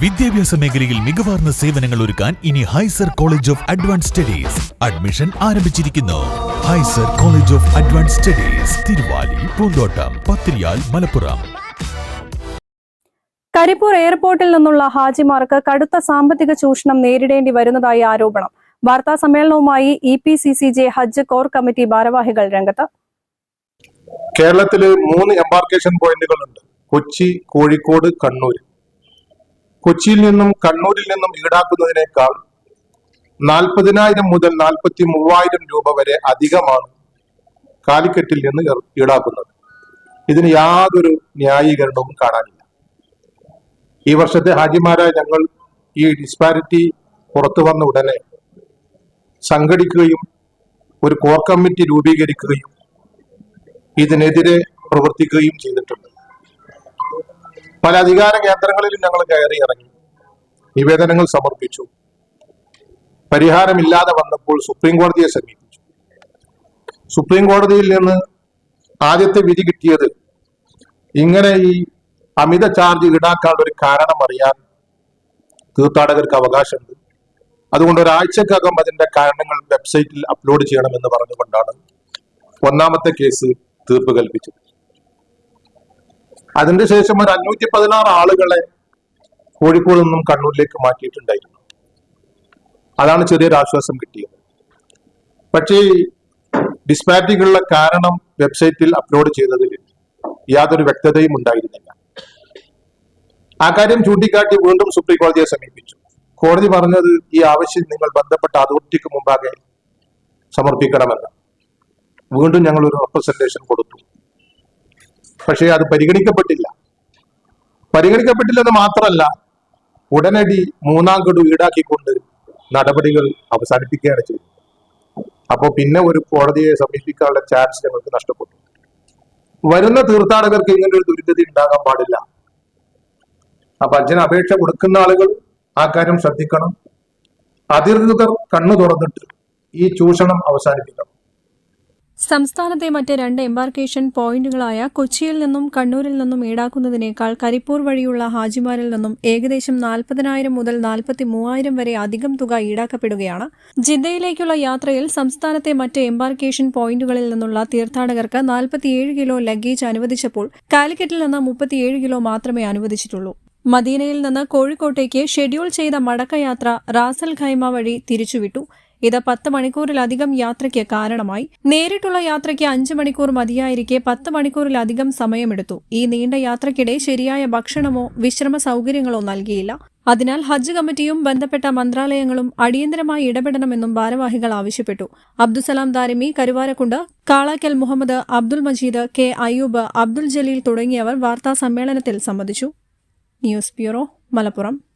വിദ്യാഭ്യാസ മേഖലയിൽ മികവാർന്ന സേവനങ്ങൾ ഒരുക്കാൻ ഇനി Hyzer college of advance studies admission ആരംഭിച്ചിരിക്കുന്നു. Hyzer college of advance studies Thiruvali Poonthottam Pathiriyal Malappuram. Karipur എയർപോർട്ടിൽ നിന്നുള്ള ഹാജിമാർക്ക് കടുത്ത സാമ്പത്തിക ചൂഷണം നേരിടേണ്ടി വരുന്നതായി ആരോപണം. വാർത്താ സമ്മേളനവുമായി E P C C J ഹജ്ജ് കോർ കമ്മിറ്റി ഭാരവാഹികൾ രംഗത്ത്. കേരളത്തിൽ മൂന്ന് എംബാർക്കേഷൻ പോയിന്റുകളുണ്ട്. കൊച്ചി കോഴിക്കോട് കണ്ണൂർ കൊച്ചിയിൽ നിന്നും കണ്ണൂരിൽ നിന്നും ഈടാക്കുന്നതിനേക്കാൾ നാൽപ്പതിനായിരം മുതൽ നാൽപ്പത്തി മൂവായിരം രൂപ വരെ അധികമാണ് കാലിക്കറ്റിൽ നിന്ന് ഈടാക്കുന്നത്. ഇതിന് യാതൊരു ന്യായീകരണവും കാണാനില്ല. ഈ വർഷത്തെ ഹാജിമാരായ ഞങ്ങൾ ഈ ഡിസ്പാരിറ്റി പുറത്തു വന്ന ഉടനെ സംഘടിക്കുകയും ഒരു കോർ കമ്മിറ്റി രൂപീകരിക്കുകയും ഇതിനെതിരെ പ്രവർത്തിക്കുകയും ചെയ്തിട്ടുണ്ട്. പല അധികാര കേന്ദ്രങ്ങളിലും ഞങ്ങൾ കയറി ഇറങ്ങി. നിവേദനങ്ങൾ സമർപ്പിച്ചു. പരിഹാരമില്ലാതെ വന്നപ്പോൾ സുപ്രീം കോടതിയെ സമീപിച്ചു. സുപ്രീം കോടതിയിൽ നിന്ന് ആദ്യത്തെ വിധി കിട്ടിയത് ഇങ്ങനെ ഈ അമിത ചാർജ് ഈടാക്കാനുള്ള ഒരു കാരണം അറിയാൻ തീർത്ഥാടകർക്ക് അവകാശമുണ്ട്. അതുകൊണ്ട് ഒരാഴ്ചക്കകം അതിന്റെ കാരണങ്ങൾ വെബ്സൈറ്റിൽ അപ്ലോഡ് ചെയ്യണമെന്ന് പറഞ്ഞുകൊണ്ടാണ് ഒന്നാമത്തെ കേസ് തീർപ്പ് കൽപ്പിച്ചത്. അതിന്റെ ശേഷം ഒരു അഞ്ഞൂറ്റി പതിനാറ് ആളുകളെ കോഴിക്കോട് നിന്നും കണ്ണൂരിലേക്ക് മാറ്റിയിട്ടുണ്ടായിരുന്നു. അതാണ് ചെറിയൊരു ആശ്വാസം കിട്ടിയത്. പക്ഷേ ഡിസ്പാറ്റിക്കുള്ള കാരണം വെബ്സൈറ്റിൽ അപ്ലോഡ് ചെയ്തതിൽ യാതൊരു വ്യക്തതയും ഉണ്ടായിരുന്നില്ല. ആ കാര്യം ചൂണ്ടിക്കാട്ടി വീണ്ടും സുപ്രീം കോടതിയെ സമീപിച്ചു. കോടതി പറഞ്ഞത് ഈ ആവശ്യം നിങ്ങൾ ബന്ധപ്പെട്ട അതോറിറ്റിക്ക് മുമ്പാകെ സമർപ്പിക്കണമെന്ന്. വീണ്ടും ഞങ്ങൾ ഒരു റെപ്രസെന്റേഷൻ കൊടുത്തു. പക്ഷേ അത് പരിഗണിക്കപ്പെട്ടില്ല. പരിഗണിക്കപ്പെട്ടില്ലെന്ന് മാത്രമല്ല ഉടനടി മൂന്നാം ഗഡു ഈടാക്കിക്കൊണ്ട് നടപടികൾ അവസാനിപ്പിക്കുകയാണ് ചെയ്തത്. അപ്പോൾ പിന്നെ ഒരു കോടതിയെ സമീപിക്കാനുള്ള ചാൻസ് ഞങ്ങൾക്ക് നഷ്ടപ്പെട്ടു. വരുന്ന തീർത്ഥാടകർക്ക് ഇങ്ങനെ ഒരു ദുരിതതി ഉണ്ടാകാൻ പാടില്ല. അപ്പൊ അച്ഛന് അപേക്ഷ കൊടുക്കുന്ന ആളുകൾ ആ കാര്യം ശ്രദ്ധിക്കണം. അധികൃതർ കണ്ണു തുറന്നിട്ട് ഈ ചൂഷണം അവസാനിപ്പിക്കണം. സംസ്ഥാനത്തെ മറ്റ് രണ്ട് എംബാർക്കേഷൻ പോയിന്റുകളായ കൊച്ചിയിൽ നിന്നും കണ്ണൂരിൽ നിന്നും ഈടാക്കുന്നതിനേക്കാൾ കരിപ്പൂർ വഴിയുള്ള ഹാജിമാരിൽ നിന്നും ഏകദേശം നാൽപ്പതിനായിരം മുതൽ നാൽപ്പത്തി മൂവായിരം വരെ അധികം തുക ഈടാക്കപ്പെടുകയാണ്. ജിദ്ദയിലേക്കുള്ള യാത്രയിൽ സംസ്ഥാനത്തെ മറ്റ് എംബാർക്കേഷൻ പോയിന്റുകളിൽ നിന്നുള്ള തീർത്ഥാടകർക്ക് നാൽപ്പത്തിയേഴ് കിലോ ലഗേജ് അനുവദിച്ചപ്പോൾ കാലിക്കറ്റിൽ നിന്ന് മുപ്പത്തിയേഴ് കിലോ മാത്രമേ അനുവദിച്ചിട്ടുള്ളൂ. മദീനയിൽ നിന്ന് കോഴിക്കോട്ടേക്ക് ഷെഡ്യൂൾ ചെയ്ത മടക്കയാത്ര റാസൽ ഖൈമ വഴി തിരിച്ചുവിട്ടു. ഇത് പത്ത് മണിക്കൂറിലധികം യാത്രയ്ക്ക് കാരണമായി. നേരിട്ടുള്ള യാത്രയ്ക്ക് അഞ്ച് മണിക്കൂർ മതിയായിരിക്കെ പത്ത് മണിക്കൂറിലധികം സമയമെടുത്തു. ഈ നീണ്ട യാത്രയ്ക്കിടെ ശരിയായ ഭക്ഷണമോ വിശ്രമ സൗകര്യങ്ങളോ നൽകിയില്ല. അതിനാൽ ഹജ്ജ് കമ്മിറ്റിയും ബന്ധപ്പെട്ട മന്ത്രാലയങ്ങളും അടിയന്തരമായി ഇടപെടണമെന്നും ഭാരവാഹികൾ ആവശ്യപ്പെട്ടു. അബ്ദുസലാം ദാരിമി കരുവാരക്കുണ്ട് കാളാക്കൽ മുഹമ്മദ് അബ്ദുൽ മജീദ് കെ അയ്യൂബ് അബ്ദുൽ ജലീൽ തുടങ്ങിയവർ വാർത്താ സമ്മേളനത്തിൽ സംബന്ധിച്ചു. News bureau Malappuram.